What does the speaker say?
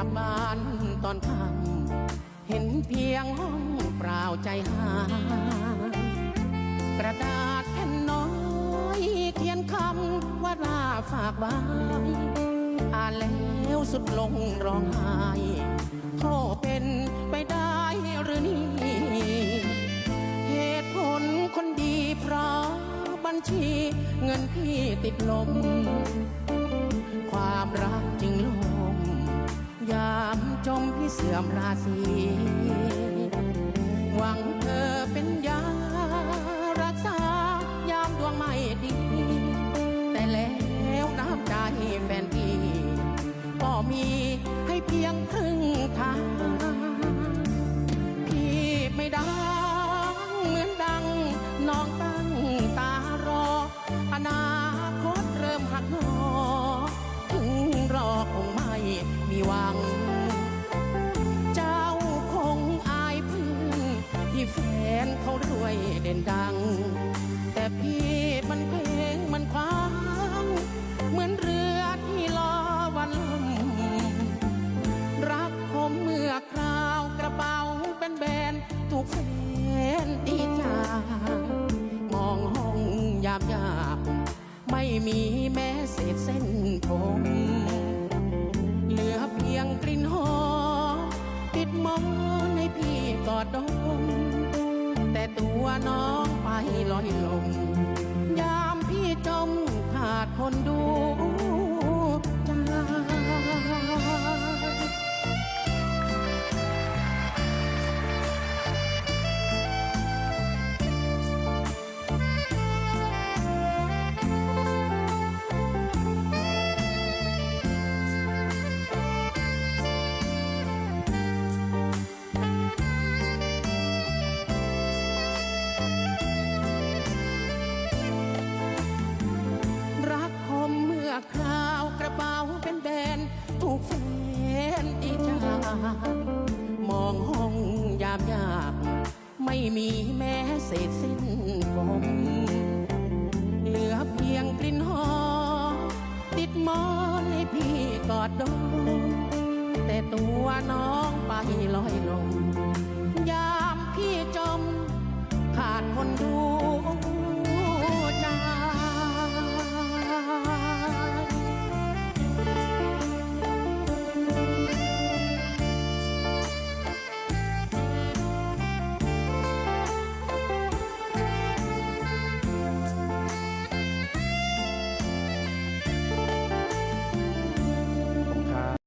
ลับบ้านตอนค่ำเห็นเพียงห้องเปล่าใจหากระดาษแผ่นน้อยเขียนคำว่าลาฝากไว้อ่านแล้วสุดลงร้องไห้โทษเป็นไปได้หรือนี่ เหตุผลคนดีเพราะบัญชีเงินพี่ติดลม จมพี่เสื่อมราศี หวังเธอเป็นยารักษายามดวงไม่ดี แต่แล้วน้ำใจแฟนพี่ก็มีให้เพียงครึ่งทาง พี่ไม่ดังเหมือนดังน้องตั้งตารอ อนาคตเริ่มหักหอ แฟนตีจามองห้องยามยากไม่มีแม้เศษเส้นผมเหลือเพียงกลิ่นหอมติดมอนให้พี่กอดดม แต่ตัวน้องไปลอยลม ยามพี่จมขาดคนดู แดนถูกแฟนอีจามองห้องยามยากไม่มีแม้เศษสิ้นผมเหลือเพียงกลิ่นหอมติดมอนให้พี่กอดดมแต่ตัวน้องไปลอยลม